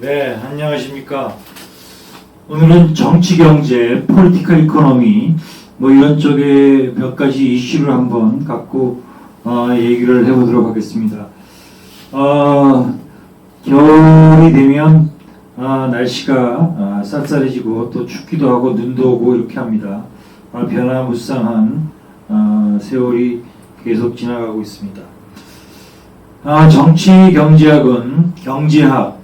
네, 안녕하십니까. 오늘은 정치, 경제, 폴리티컬 이코노미 뭐 이런 쪽에 몇 가지 이슈를 한번 갖고 어, 얘기를 해보도록 하겠습니다. 어, 겨울이 되면 아, 날씨가 아, 쌀쌀해지고 또 춥기도 하고 눈도 오고 이렇게 합니다. 아, 변화무쌍한 아, 세월이 계속 지나가고 있습니다. 아, 정치 경제학은 경제학,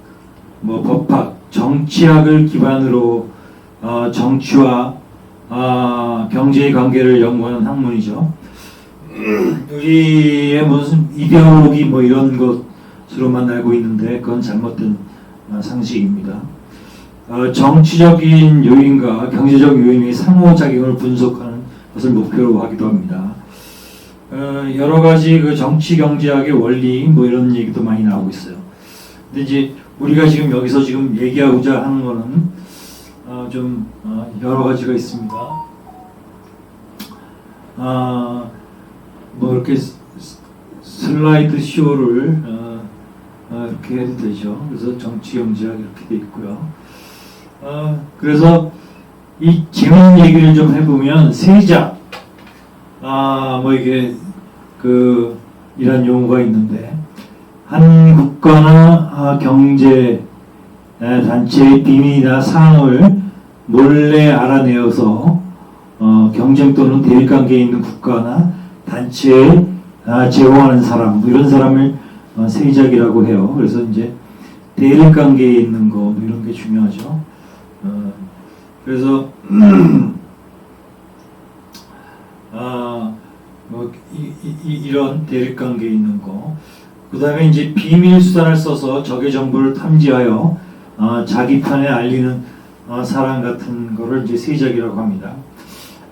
뭐 법학, 정치학을 기반으로 어, 정치와 아, 경제의 관계를 연구하는 학문이죠. 우리의 무슨 이데올로기 뭐 이런 것으로만 알고 있는데 그건 잘못된 아, 상식입니다. 어, 정치적인 요인과 경제적 요인의 상호작용을 분석하는 것을 목표로 하기도 합니다. 어, 여러 가지 그 정치 경제학의 원리 뭐 이런 얘기도 많이 나오고 있어요. 근데 이제 우리가 지금 여기서 지금 얘기하고자 하는 거는 어, 좀 어, 여러 가지가 있습니다. 아, 뭐 이렇게 슬라이드 쇼를 어, 어, 이렇게 해도 되죠. 그래서 정치 경제학 이렇게 돼 있고요. 어, 그래서 이 재밌는 얘기를 좀 해보면 세자 아, 뭐 이게 그 이런 용어가 있는데 한 국가나 아, 경제 에, 단체의 비밀이나 사항을 몰래 알아내어서 어, 경쟁 또는 대립 관계에 있는 국가나 단체에 아, 제공하는 사람 뭐 이런 사람을 어, 세작이라고 해요. 그래서 이제 대립 관계에 있는 거뭐 이런 게 중요하죠. 어, 그래서 아, 뭐, 이, 이, 이- 이런 대립 관계에 있는 거. 그 다음에 이제 비밀 수단을 써서 적의 정보를 탐지하여 아, 자기 편에 알리는 아, 사람 같은 거를 이제 세작이라고 합니다.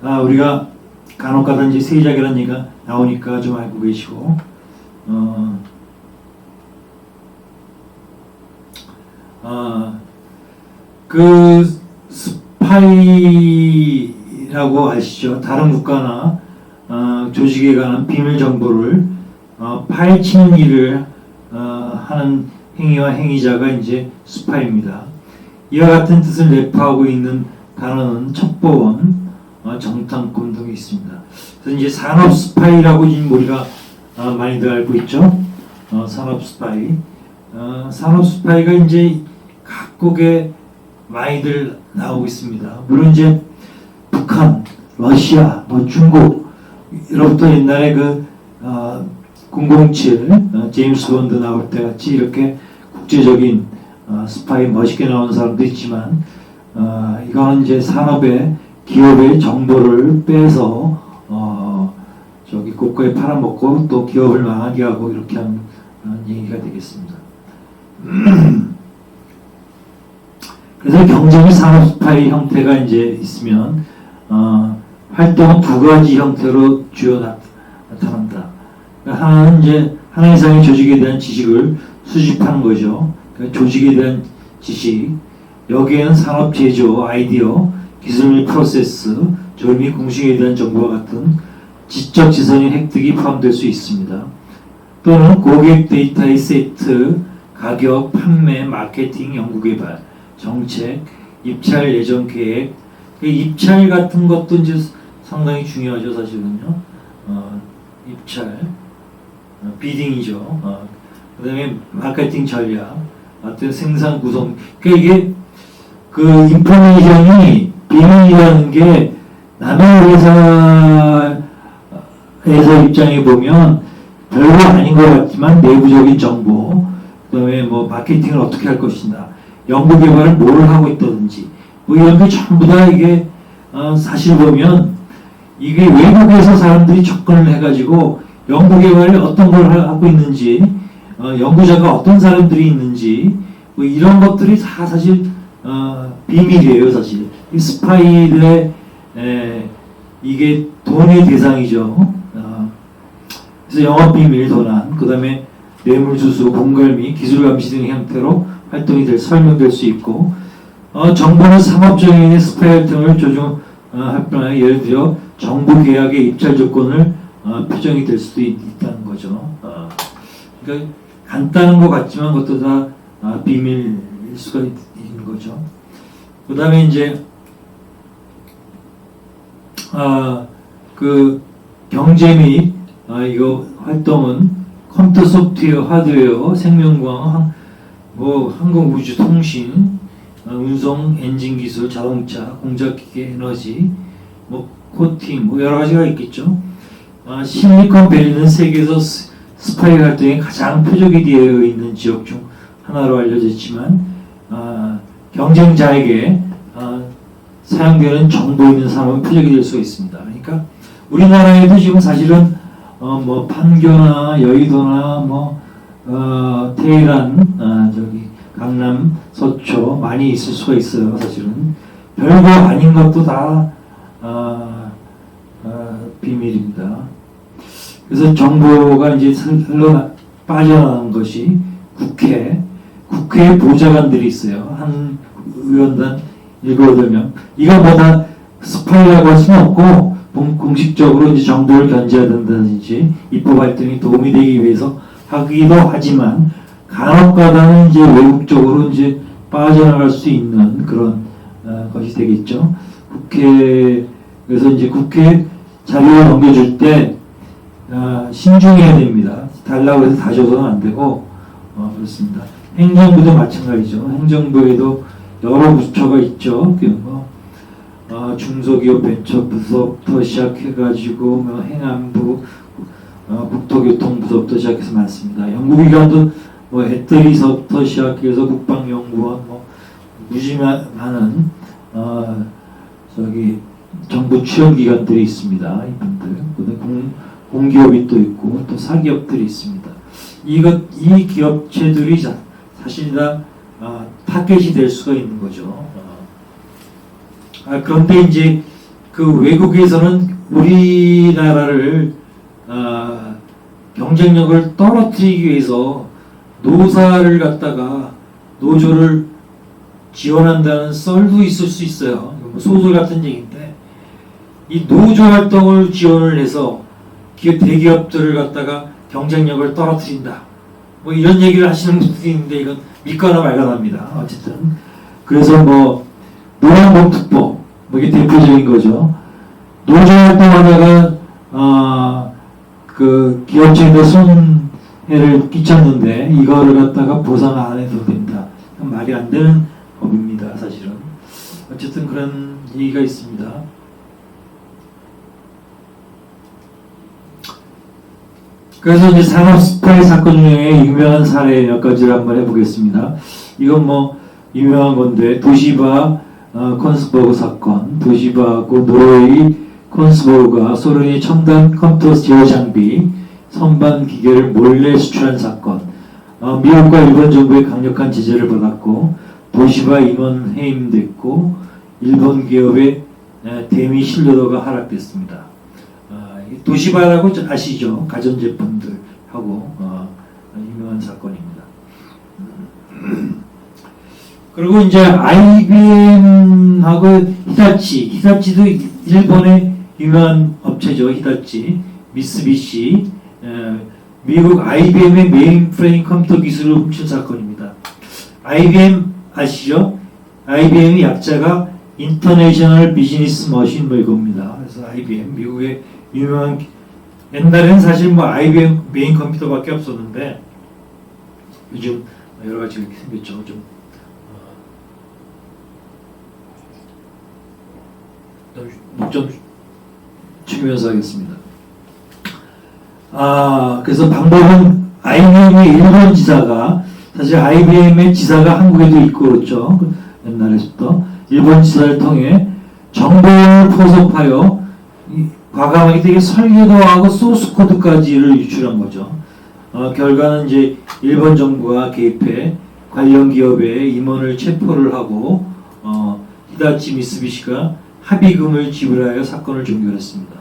아, 우리가 간혹가다 이제 세작이라는 얘기가 나오니까 좀 알고 계시고, 어, 아, 그 스파이라고 아시죠? 다른 국가나 어, 조직에 관한 비밀 정보를 어, 파헤치는 일을 어, 하는 행위와 행위자가 이제 스파이입니다. 이와 같은 뜻을 내포하고 있는 단어는 첩보원, 어, 정탐꾼 등이 있습니다. 그래서 이제 산업 스파이라고 지금 우리가 어, 많이들 알고 있죠. 어, 산업 스파이. 어, 산업 스파이가 이제 각국에 많이들 나오고 있습니다. 물론 이제 북한, 러시아, 뭐 중국으로부터 옛날에 그 어, 007 어, 제임스 본드 나올 때 같이 이렇게 국제적인 어, 스파이 멋있게 나오는 사람도 있지만 어, 이거는 이제 산업의 기업의 정보를 빼서 어, 저기 국가에 팔아먹고 또 기업을 망하게 하고 이렇게 하는 어, 얘기가 되겠습니다. 그래서 경쟁이 산업 스파이 형태가 이제 있으면 어, 활동은 두 가지 형태로 주요 나, 타난다 그러니까 하나는 이제 하나 이상의 조직에 대한 지식을 수집하는 거죠. 그러니까 조직에 대한 지식. 여기에는 산업 제조, 아이디어, 기술 및 프로세스, 조립 및 공식에 대한 정보와 같은 지적 지성의 획득이 포함될 수 있습니다. 또는 고객 데이터의 세트, 가격, 판매, 마케팅, 연구개발, 정책, 입찰 예정 계획, 그 입찰 같은 것도 이제 상당히 중요하죠, 사실은요. 어, 입찰, 어, 비딩이죠. 어, 그 다음에 마케팅 전략, 어떤 생산 구성. 그러니까 이게 그 인포메이션이 비밀이라는 게 남의 회사에서 입장에 보면 별거 아닌 것 같지만 내부적인 정보, 그 다음에 뭐 마케팅을 어떻게 할 것이냐, 연구 개발을 뭘 하고 있다든지, 뭐 이런 게 전부 다 이게 어, 사실 보면 이게 외국에서 사람들이 접근을 해가지고 연구 개발에 어떤 걸 하- 하고 있는지, 어, 연구자가 어떤 사람들이 있는지, 뭐 이런 것들이 다 사실 어, 비밀이에요, 사실. 이 스파이들의 에, 이게 돈의 대상이죠. 어, 그래서 영업 비밀 도난, 그 다음에 뇌물 수수, 공갈미, 기술 감시 등의 형태로 활동이 될 설명될 수 있고, 어, 정보는 상업적인 스파이 활동을 조종할 뿐만 예를 들어 정보 계약의 입찰 조건을 어, 표정이 될 수도 있, 다는 거죠. 어, 그러니까 간단한 것 같지만 그것도 다 아, 비밀 수가 있, 는 거죠. 그 다음에 이제, 아, 그 경제 및, 아, 이거 활동은 컴퓨터 소프트웨어, 하드웨어, 생명광, 뭐, 항공 우주 통신, 아, 운송, 엔진 기술, 자동차, 공작기계, 에너지, 뭐, 코팅, 뭐, 여러 가지가 있겠죠. 아, 실리콘밸리는 세계에서 스- 스파이 활동이 가장 표적이 되어 있는 지역 중 하나로 알려져 있지만 아, 경쟁자에게 아, 사용되는 정보 있는 산업은 표적이 될 수가 있습니다. 그러니까 우리나라에도 지금 사실은 어, 뭐 판교나 여의도나 뭐 어, 테헤란, 아, 저기 강남, 서초 많이 있을 수가 있어요. 사실은 별거 아닌 것도 다 비밀입니다. 그래서 정보가 이제 흘러 빠져나간 것이 국회, 국회 보좌관들이 있어요. 한 의원단 일곱 여덟 명. 이거 뭐다 스파이라고 할 수는 없고 공- 공식적으로 이제 정보를 견제해야 된다든지 입법 활동에 도움이 되기 위해서 하기도 하지만 간혹가다는 이제 외국적으로 이제 빠져나갈 수 있는 그런 어, 것이 되겠죠. 국회 그래서 이제 국회 자료를 넘겨줄 때 아, 신중해야 됩니다. 달라고 해서 다 줘서는 안 되고 어, 그렇습니다. 행정부도 마찬가지죠. 행정부에도 여러 부처가 있죠. 그 뭐, 어, 중소기업 벤처부서부터 시작해가지고 뭐 행안부, 어, 국토교통부서부터 시작해서 많습니다. 연구기관도 뭐 해터리서부터 시작해서 국방연구원 뭐 무지 마- 많은 어, 저기 정부 취업기관들이 있습니다. 이분들 공, 공기업이 또 있고 또 사기업들이 있습니다. 이것 이 기업체들이 자, 사실 다 아, 타겟이 될 수가 있는 거죠. 어. 아, 그런데 이제 그 외국에서는 우리나라를 아, 경쟁력을 떨어뜨리기 위해서 노사를 갖다가 노조를 지원한다는 썰도 있을 수 있어요. 뭐 소설 같은 얘기인데 이 노조 활동을 지원을 해서 대기업들을 갖다가 경쟁력을 떨어뜨린다. 뭐 이런 얘기를 하시는 분들이 있는데 이건 믿거나 말거나입니다. 어쨌든 그래서 뭐 노란봉투법 뭐 이게 대표적인 거죠. 노조 활동하다가 아그 기업체인데 손해를 끼쳤는데 이거를 갖다가 보상 안 해도 된다. 말이 안 되는 법입니다. 사실은 어쨌든 그런 얘기가 있습니다. 그래서 이제 산업 스파이 사건 중에 유명한 사례 몇 가지를 한번 해보겠습니다. 이건 뭐 유명한 건데 도시바 어, 콘스버그 사건, 도시바하고 노르웨이 콘스버그가 소련이 첨단 컴퓨터 제어 장비 선반 기계를 몰래 수출한 사건. 어, 미국과 일본 정부의 강력한 제재를 받았고 도시바 임원 해임됐고 일본 기업의 에, 대미 신뢰도가 하락됐습니다. 도시바라고 저- 아시죠? 가전제품들하고 어, 유명한 사건입니다. 그리고 이제 IBM하고 히다치, 히다치도 일본의 유명한 업체죠. 히다치, 미쓰비시, 에, 미국 IBM의 메인프레임 컴퓨터 기술을 훔친 사건입니다. IBM 아시죠? IBM의 약자가 인터내셔널 비즈니스 머신 뭐 이겁니다. 그래서 IBM 미국의 유명한 옛날에는 사실 뭐 IBM 메인 컴퓨터밖에 없었는데 요즘 여러 가지 이렇게 생겼죠. 좀 어, 목좀 줄이면서 하겠습니다. 아 그래서 방법은 IBM의 일본 지사가 사실 IBM의 지사가 한국에도 있고 그렇죠. 그 옛날에부터 일본 지사를 통해 정보를 포섭하여 이 과감하게 되게 설계도 하고 소스 코드까지를 유출한 거죠. 어, 결과는 이제 일본 정부가 개입해 관련 기업의 임원을 체포를 하고 어, 히다치 미쓰비시가 합의금을 지불하여 사건을 종결했습니다.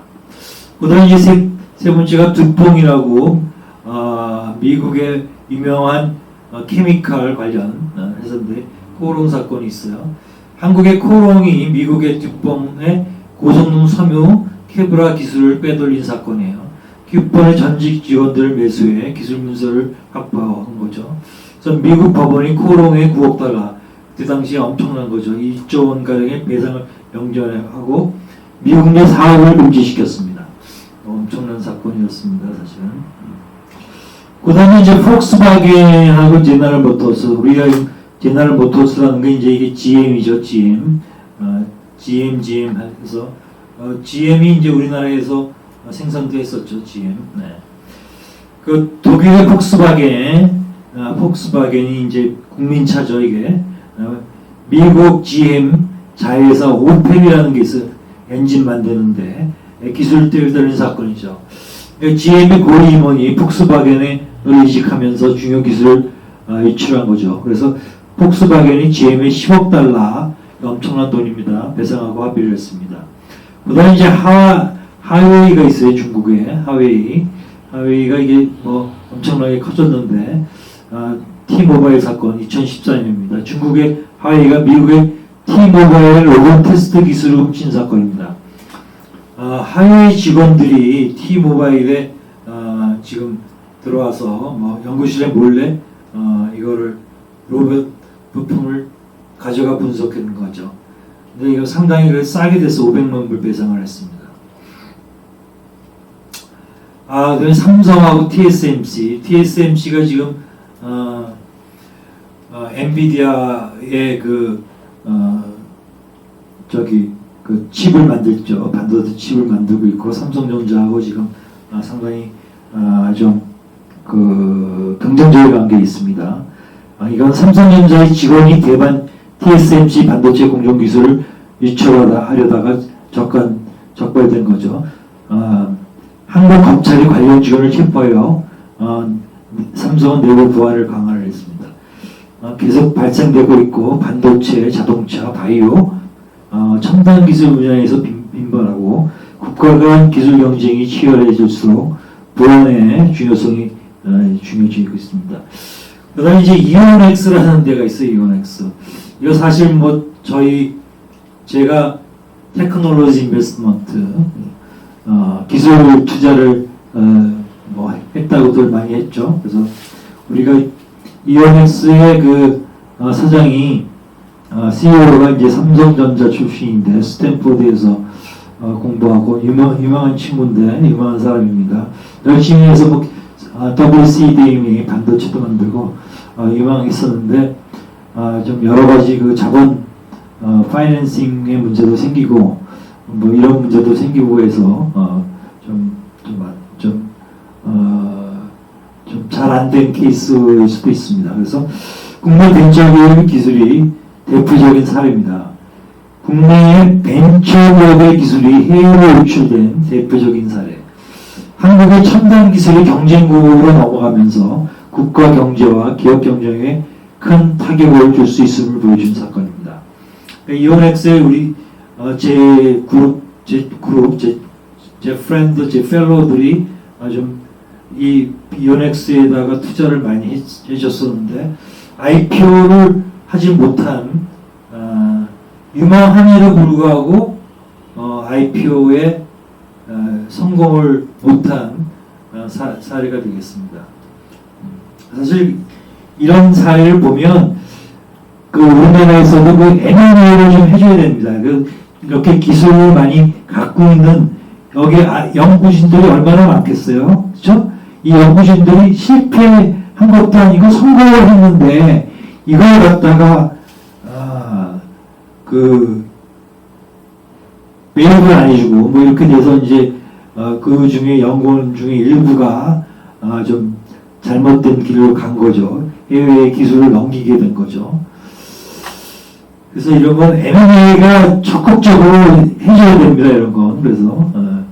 그다음 이제 세, 세 번째가 두퐁이라고 어, 미국의 유명한 어, 케미칼 관련 어, 회사인데 코롱 사건이 있어요. 한국의 코롱이 미국의 듀뽕의 고성능 섬유 케브라 기술을 빼돌린 사건이에요. 듀폰의 전직 직원들을 매수해 기술 문서를 확보한 거죠. 그래서 미국 법원이 코롱에 9억 달러, 그 당시에 엄청난 거죠. 2조 원 가량의 배상을 영전하고 미국 내 사업을 금지시켰습니다. 엄청난 사건이었습니다, 사실은. 그 다음에 이제 폭스바겐하고 제너럴 모터스, 우리가 제너럴 모터스라는 게 이제 이게 GM이죠, GM. 어, GM, GM 해서 어, GM이 이제 우리나라에서 생산도 했었죠, GM. 네. 그 독일의 폭스바겐, 아, 폭스바겐이 이제 국민차죠, 이게. 어, 미국 GM 자회사 오펠이라는 게 있어요. 엔진 만드는데 예, 기술 뛰어들는 사건이죠. 그 GM의 고위 임원이 폭스바겐에 이직하면서 중요 기술을 어, 유출한 거죠. 그래서 폭스바겐이 GM에 10억 달러 엄청난 돈입니다. 배상하고 합의를 했습니다. 그다음에 이제 하 하웨이가 있어요. 중국에 하웨이. 하웨이가 이게 뭐 엄청나게 커졌는데 아, T-모바일 사건 2014년입니다. 중국의 하웨이가 미국의 T-모바일 로봇 테스트 기술을 훔친 사건입니다. 아, 하웨이 직원들이 T-모바일에 아, 지금 들어와서 뭐 연구실에 몰래 어, 이거를 로봇 부품을 가져가 분석하는 거죠. 근데 이거 상당히 그 싸게 돼서 500만 불 배상을 했습니다. 아, 그다음에 삼성하고 TSMC, TSMC가 지금 어, 어, 엔비디아의 그 어, 저기 그 칩을 만들죠. 반도체 칩을 만들고 있고 삼성전자하고 지금 아, 상당히 아, 좀그 경쟁적인 관계에 있습니다. 아, 이건 삼성전자의 직원이 대반 TSMC 반도체 공정 기술을 유출하다 하려다가 적관 적발된 거죠. 아, 한국 검찰이 관련 직원을 체포하여 어, 삼성은 내부 보안을 강화를 했습니다. 어, 계속 발생되고 있고 반도체, 자동차, 바이오, 어, 첨단 기술 분야에서 빈, 빈번하고 국가 간 기술 경쟁이 치열해질수록 보안의 중요성이 어, 중요해지고 있습니다. 그다음에 이제 이온엑스라는 데가 있어요. 이온엑스. 이거 사실 뭐 저희 제가 테크놀로지 인베스트먼트 어, 기술 투자를 어, 뭐 했다고들 많이 했죠. 그래서 우리가 이온엑스의 그 어, 사장이 어, CEO가 이제 삼성전자 출신인데 스탠포드에서 어, 공부하고 유명, 유명한 친구인데 유명한 사람입니다. 열심히 해서 뭐 아, WCDM이 반도체도 만들고 어, 유명했었는데 아, 좀 여러 가지 그 자본 어, 파이낸싱의 문제도 생기고 뭐 이런 문제도 생기고 해서 어, 좀좀좀 어, 좀잘 안 된 케이스일 수도 있습니다. 그래서 국내 벤처기업 기술이 대표적인 사례입니다. 국내의 벤처기업의 기술이 해외로 유출된 대표적인 사례. 한국의 첨단 기술이 경쟁국으로 넘어가면서 국가 경제와 기업 경쟁에 큰 타격을 줄 수 있음을 보여준 사건입니다. 이온엑스의 우리 어, 제 그룹, 제 그룹, 제, 제 프렌드, 제 펠로들이 아, 좀이 이온엑스에다가 투자를 많이 해, 해줬었는데 IPO를 하지 못한 어, 유망함에도 불구하고 어, IPO에 어, 성공을 못한 어, 사, 사례가 되겠습니다. 사실 이런 사례를 보면 그 우리나라에서도 그 M&A를 좀 해줘야 됩니다. 그 이렇게 기술을 많이 갖고 있는 여기 아, 연구진들이 얼마나 많겠어요, 그렇죠? 이 연구진들이 실패한 것도 아니고 성공을 했는데 이걸 갖다가 아, 그 매입을 안 해주고 뭐 이렇게 돼서 이제 어, 그 중에 연구원 중에 일부가 아, 좀 잘못된 길로 간 거죠. 해외의 기술을 넘기게 된 거죠. 그래서 이런 건 M&A가 적극적으로 해줘야 됩니다. 이런 건 그래서 어.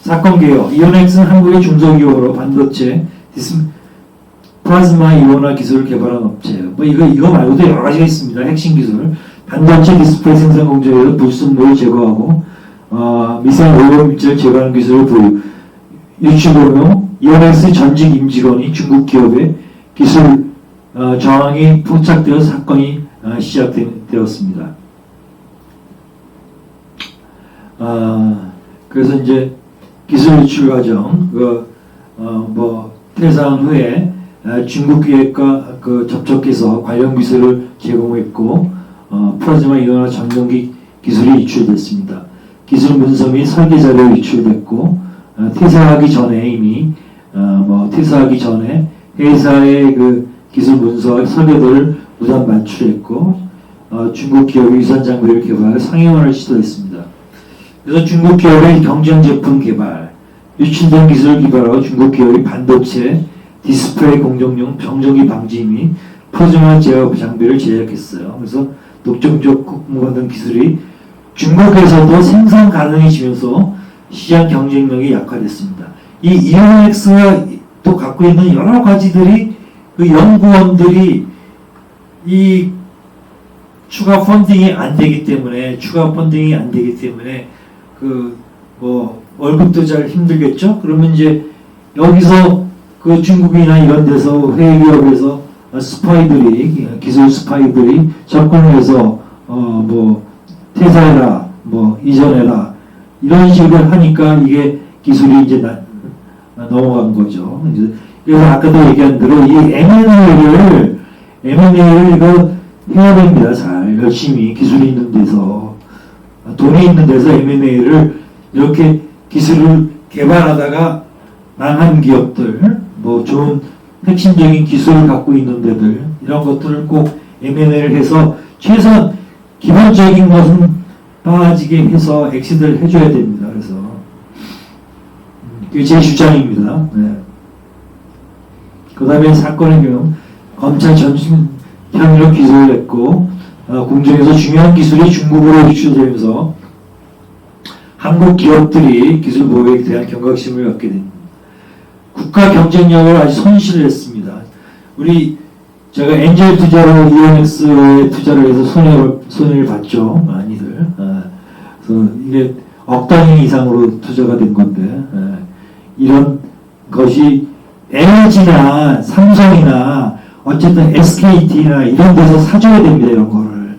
사건 개요. 이온엑스는 한국의 중소기업으로 반도체, 디스, 플라즈마 이온화 기술을 개발한 업체예요. 뭐 이거 이거 말고도 여러 가지가 있습니다. 핵심 기술. 반도체 디스플레이 생산 공정에서 불순물을 제거하고 어, 미생 오염 물질을 제거하는 기술을 보유. 유치고요. 이온엑스 전직 임직원이 중국 기업의 기술 어, 저항이 포착되어 사건이 어, 시작되었습니다. 아, 그래서 이제 기술 유출 과정, 그, 어, 뭐, 퇴사한 후에 아, 중국 기획과 그 접촉해서 관련 기술을 제공했고 어, 플라즈마 이온화 전동기 기술이 유출됐습니다. 기술 문서 및 설계 자료 유출됐고 어, 퇴사하기 전에 이미 어, 뭐 퇴사하기 전에 회사의 그 기술 문서와 설계도를 무단 반출했고 어, 중국 기업이 유선 장비를 개발 상용화를 시도했습니다. 그래서 중국 기업의 경쟁 제품 개발, 유출된 기술을 개발하고 중국 기업이 반도체, 디스플레이 공정용 정전기 방지 및 프로즈마 제어 장비를 제작했어요. 그래서 독점적 국무관 등 기술이 중국에서도 생산 가능해지면서 시장 경쟁력이 약화됐습니다. 이 이오 갖고 있는 여러 가지들이 그 연구원들이 이 추가 펀딩이 안 되기 때문에 추가 펀딩이 안 되기 때문에 그 뭐 월급도 잘 힘들겠죠. 그러면 이제 여기서 그 중국이나 이런 데서 해외 기업에서 스파이들이 기술 스파이들이 접근해서 어 뭐 퇴사해라 뭐 이전해라 이런 식으로 하니까 이게 기술이 이제 나, 넘어간 거죠. 그래서 아까도 얘기한 대로 이 M&A를 M&A를 이거 해야 됩니다. 잘 열심히 기술이 있는 데서 돈이 있는 데서 M&A를 이렇게 기술을 개발하다가 망한 기업들, 뭐 좋은 핵심적인 기술을 갖고 있는 데들 이런 것들을 꼭 M&A를 해서 최소한 기본적인 것은 빠지게 해서 엑시드를 해줘야 됩니다. 그래서 음, 그게 제 주장입니다. 네. 그 다음에 사건의 경우 검찰 전신 혐의로 기소를 했고 어, 공정에서 중요한 기술이 중국으로 유출되면서 한국 기업들이 기술 보호에 대한 경각심을 갖게 됩니다. 국가 경쟁력을 아주 손실을 했습니다. 우리 제가 엔젤 투자로 EMX에 투자를 해서 손해를, 손해를 봤죠. 많이들. 아, 그래서 이게 억 단위 이상으로 투자가 된 건데 아, 이런 것이 LG나 삼성이나 어쨌든 SKT나 이런 데서 사줘야 됩니다. 이런 거를.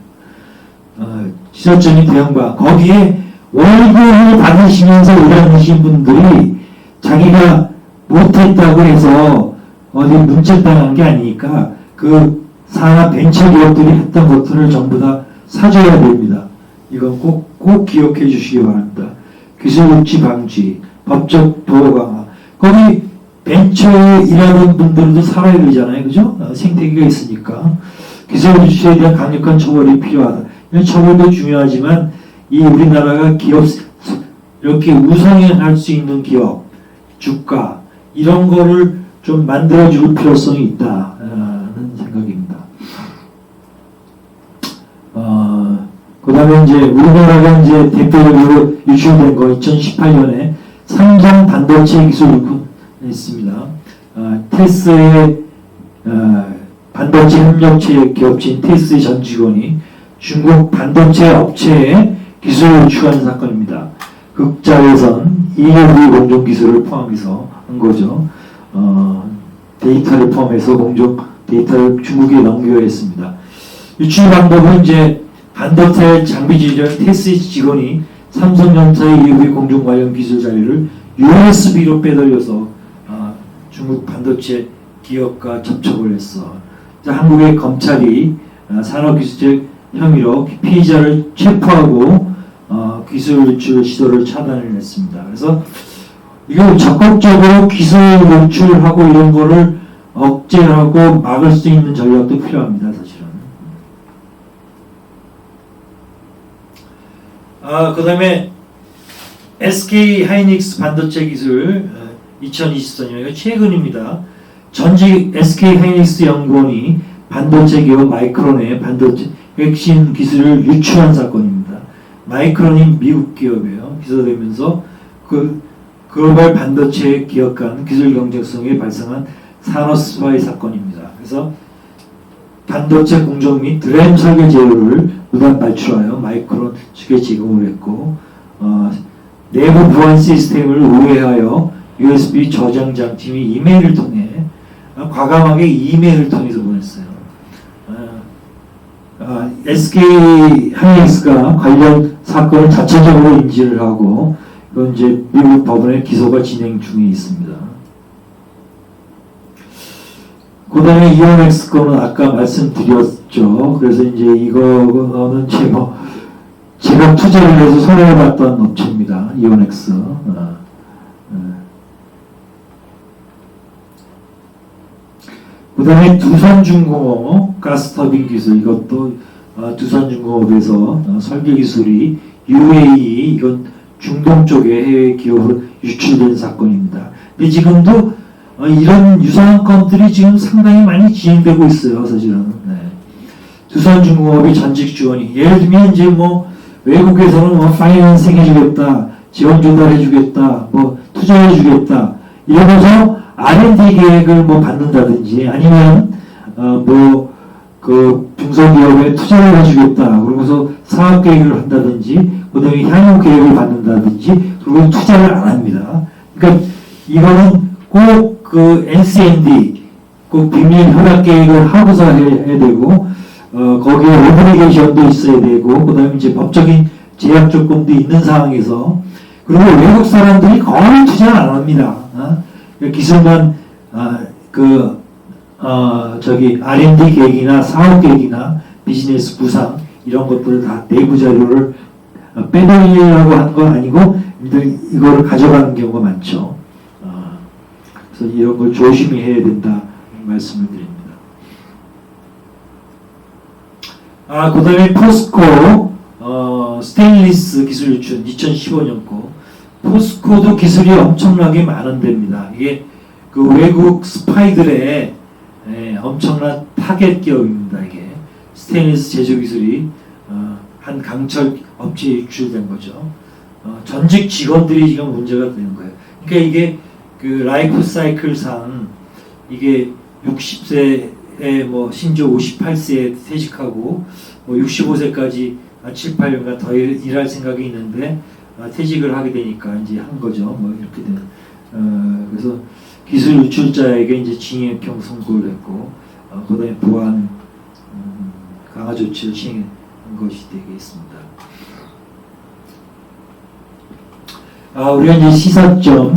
어, 지적적인 대응과 거기에 월급을 받으시면서 일하신 분들이 자기가 못했다고 해서 어디 문책당한 게 아니니까 그 산업 벤처 기업들이 했던 것들을 전부 다 사줘야 됩니다. 이건 꼭, 꼭 기억해 주시기 바랍니다. 기술복지 방지, 법적 보호 강화. 거기 벤처에 일하는 분들도 살아야 되잖아요. 그죠? 어, 생태계가 있으니까. 기술복지에 대한 강력한 처벌이 필요하다. 처벌도 중요하지만 이 우리나라가 기업 이렇게 우상향할 수 있는 기업 주가 이런 거를 좀 만들어줄 필요성이 있다는 생각입니다. 어, 그 다음에 이제 우리나라가 이제 대표적으로 유출된 거 2018년에 삼성 반도체 기술 있습니다. 어, 테스의 어, 반도체 협력체 기업체인 테스의 전 직원이 중국 반도체 업체에 기술을 유출하는 사건입니다. 극자외선 EUV 공정 기술을 포함해서 한 거죠. 어, 데이터를 포함해서 공정 데이터를 중국에 넘겨야 했습니다. 유출 방법은 이제 반도체 장비 지정 테스 직원이 삼성전자의 EUV 공정 관련 기술 자료를 USB로 빼돌려서 어, 중국 반도체 기업과 접촉을 했어. 자, 한국의 검찰이 어, 산업기술적 혐의로 피의자를 체포하고 어, 기술 유출 시도를 차단을 했습니다. 그래서 이거 적극적으로 기술 유출하고 이런 거를 억제하고 막을 수 있는 전략도 필요합니다. 사실은. 아, 그 다음에 SK 하이닉스 반도체 기술 2024년 최근입니다. 전직 SK 하이닉스 연구원이 반도체 기업 마이크론의 반도체 핵심 기술을 유출한 사건입니다. 마이크론이 미국 기업이에요. 기소되면서 그 글로벌 반도체 기업 간 기술 경쟁성이 발생한 산업 스파이 사건입니다. 그래서 반도체 공정 및 드램 설계 재료를 무단 발출하여 마이크론 측에 제공을 했고 어, 내부 보안 시스템을 우회하여 USB 저장 장치 및 이메일을 통해 어, 과감하게 이메일을 통해서 보냈어요. 어, 어, SK 하이닉스가 관련 사건을 자체적으로 인지를 하고 이건 이제 미국 법원의 기소가 진행 중에 있습니다. 그 다음에 이온엑스 거는 아까 말씀드렸죠. 그래서 이제 이거는 제 뭐, 제가 투자를 해서 손해봤던 업체입니다. 이온엑스. 어, 그 다음에 두산중공업 가스터빈 기술 이것도 어, 두산중공업에서 어, 설계 기술이 UAE 이건 중동 쪽에 해외 기업으로 유출된 사건입니다. 근데 지금도 어, 이런 유사한 건들이 지금 상당히 많이 진행되고 있어요, 사실은. 네. 두산중공업이 전직 지원이 예를 들면 이제 뭐 외국에서는 뭐 파이낸싱 해주겠다, 지원 조달해주겠다, 뭐 투자해주겠다 이러면서 R&D 계획을 뭐 받는다든지 아니면 어 뭐그 중소기업에 투자를 해주겠다 그러면서 사업 계획을 한다든지 그다음에 향후 계획을 받는다든지 그리고 투자를 안 합니다. 그러니까 이거는 꼭 그 NCND 꼭 비밀 협약 계획을 하고서 해야, 해야 되고 어 거기에 오브리게이션도 있어야 되고 그다음에 이제 법적인 제약 조건도 있는 상황에서 그리고 외국 사람들이 거의 투자를 안 합니다. 어? 기술만 아, 그 어, 저기 R&D 계획이나 사업 계획이나 비즈니스 구상 이런 것들을 다 내부 자료를 어, 빼돌리려고 한 건 아니고 이거를 가져가는 경우가 많죠. 어, 그래서 이런 걸 조심히 해야 된다 말씀을 드립니다. 아, 그 다음에 포스코 어, 스테인리스 기술 유출 2015년 거 포스코도 기술이 엄청나게 많은 데입니다. 이게 그 외국 스파이들의 예, 엄청난 타겟 기업입니다. 이게 스테인리스 제조 기술이 어, 한 강철 업체에 유출된 거죠. 어, 전직 직원들이 지금 문제가 되는 거예요. 그러니까 이게 그 라이프 사이클상 이게 60세에 뭐 심지어 58세에 퇴직하고 뭐 65세까지 7, 8년간 더 일, 일할 생각이 있는데 아, 퇴직을 하게 되니까 이제 한 거죠. 뭐 이렇게 된. 어, 그래서 기술 유출자에게 이제 징역형 선고를 했고, 어, 그다음에 보안 음, 강화 조치를 시행한 것이 되겠습니다. 아, 우리가 이제 시사점,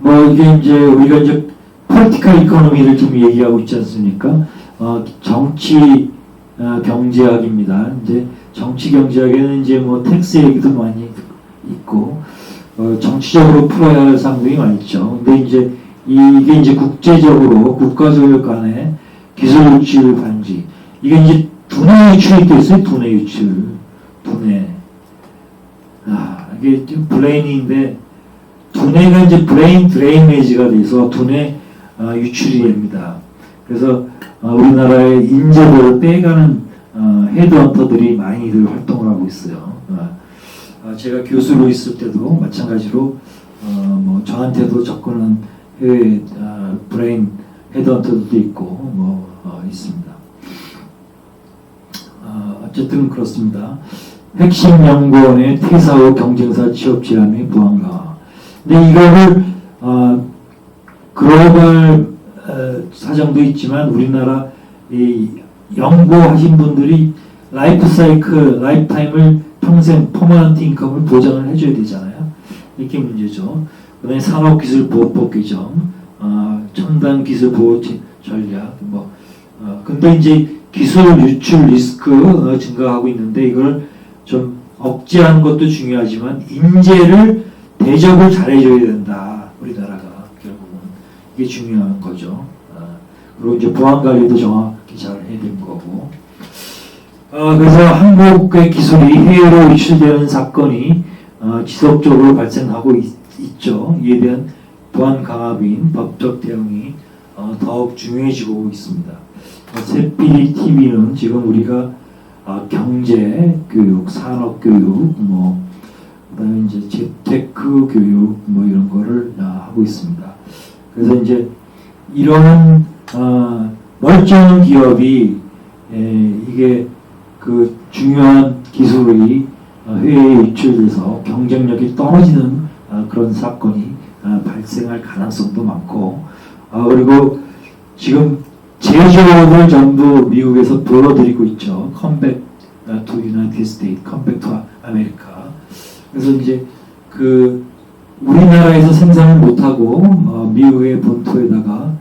뭐 이게 이제 우리가 이제 폴티컬 이코노미를 좀 얘기하고 있지 않습니까? 어, 정치 어, 경제학입니다. 이제 정치 경제학에는 이제 뭐 텍스 얘기도 많이 있고 어, 정치적으로 풀어야 할 사항들이 많죠. 근데 이제 이게 이제 국제적으로 국가적 간의 기술 유출 반지 이게 이제 두뇌 유출이 또 있어요. 두뇌 유출, 두뇌. 아 이게 좀 블레인인데 두뇌가 이제 브레인 드레이메이지가 돼서 두뇌 어, 유출이 됩니다. 그래서 어, 우리나라의 인재들을 빼가는 어, 헤드헌터들이 많이들 활동을 하고 있어요. 어, 어, 제가 교수로 있을 때도 마찬가지로 어, 뭐 저한테도 접근한 해외 어, 브레인 헤드헌터들도 있고 뭐 어, 있습니다. 어, 어쨌든 그렇습니다. 핵심 연구원의 퇴사 후 경쟁사 취업 제한의 부한가. 근데 이거를 어, 글로벌 어, 사정도 있지만 우리나라 이 연구하신 분들이 라이프 사이클, 라이프 타임을 평생 퍼머넌트 인컴을 보장을 해줘야 되잖아요. 이게 문제죠. 그다음에 산업기술보호법 규정, 어, 첨단 기술 보호 전략, 뭐, 어, 근데 이제 기술 유출 리스크 어, 증가하고 있는데 이걸 좀 억제하는 것도 중요하지만 인재를 대접을 잘해줘야 된다. 우리나라가 결국은 이게 중요한 거죠. 어, 그리고 이제 보안 관리도 정확히 잘 해야 되는 거고. 어, 그래서 한국의 기술이 해외로 유출되는 사건이 어, 지속적으로 발생하고 있, 죠 이에 대한 보안 강화인 법적 대응이 어, 더욱 중요해지고 있습니다. 어, 새삐리 TV는 지금 우리가 어, 경제 교육, 산업 교육, 뭐 이제 재테크 교육 뭐 이런 거를 어, 하고 있습니다. 그래서 이제 이러한 어, 멀쩡한 기업이 에, 이게 그 중요한 기술이 어, 해외에 유출돼서 경쟁력이 떨어지는 어, 그런 사건이 어, 발생할 가능성도 많고 그리고 지금 제조업을 전부 미국에서 불러들이고 있죠. 컴백 투 유나이티드 스테이트, 컴백 투 아메리카. 그래서 이제 그 우리나라에서 생산을 못하고 미국의 본토에다가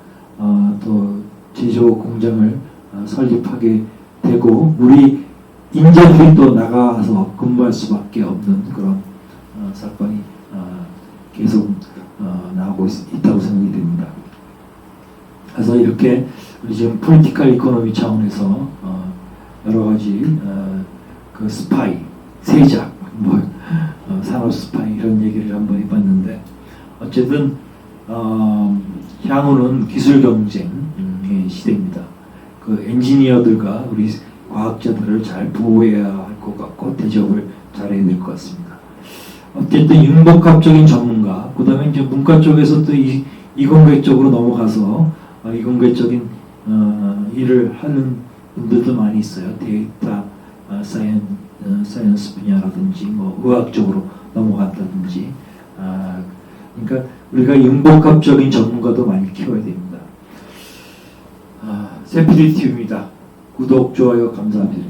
또 제조 공장을 어, 설립하게 되고 우리 인재들이 또 나가서 근무할 수밖에 없는 그런 어, 사건이 어, 계속 어, 나오고 있, 있다고 생각이 됩니다. 그래서 이렇게 우리 지금 폴리티컬 이코노미 차원에서 어, 여러 가지 어, 그 스파이, 세작, 뭐 어, 산업 스파이 이런 얘기를 한번 해봤는데 어쨌든 어, 향후는 기술 경쟁의 시대입니다. 그 엔지니어들과 우리 과학자들을 잘 보호해야 할 것 같고 대접을 잘해야 될 것 같습니다. 어쨌든 융복합적인 전문가, 그 다음에 이제 문과 쪽에서 또 이, 이공계 쪽으로 넘어가서 어, 이공계적인 어, 일을 하는 분들도 많이 있어요. 데이터 어, 사이언, 어, 사이언스 분야라든지 뭐 의학 쪽으로 넘어간다든지. 아, 그러니까 우리가 융복합적인 전문가도 많이 키워야 됩니다. 아, 세피리티입니다. 구독, 좋아요 감사합니다.